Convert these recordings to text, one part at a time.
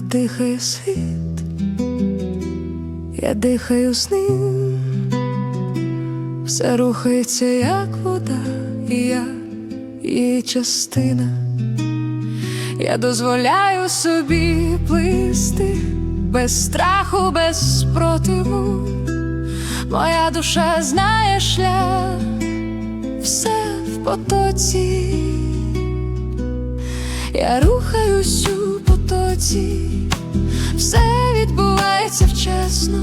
дихає світ, я дихаю з ним, все рухається, як вода, і я її частина. Я дозволяю собі плисти без страху, без спротиву. Моя душа знає шлях, все в потоці. Я рухаюсь у потоці, все відбувається вчасно.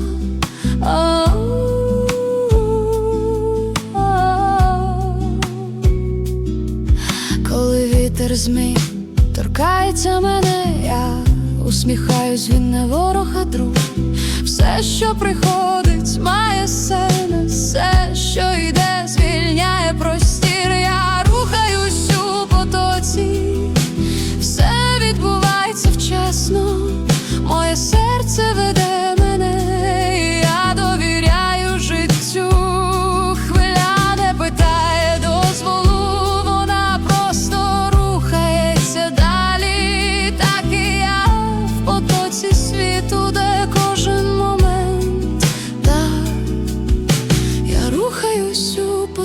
Коли вітер змій торкається мене, я усміхаюсь, він не ворог, а друг. Все, що приходить, має сенс,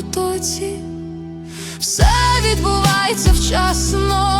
потоці, все відбувається вчасно.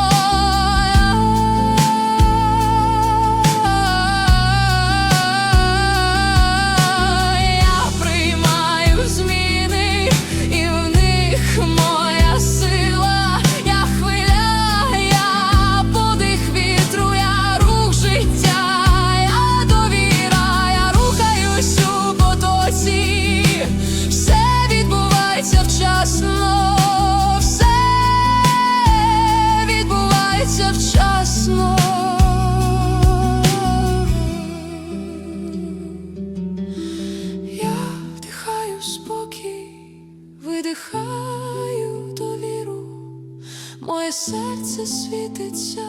Серце світиться,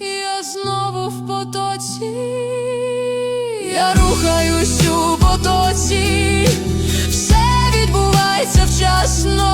і я знову в потоці, я рухаюсь у потоці, все відбувається вчасно,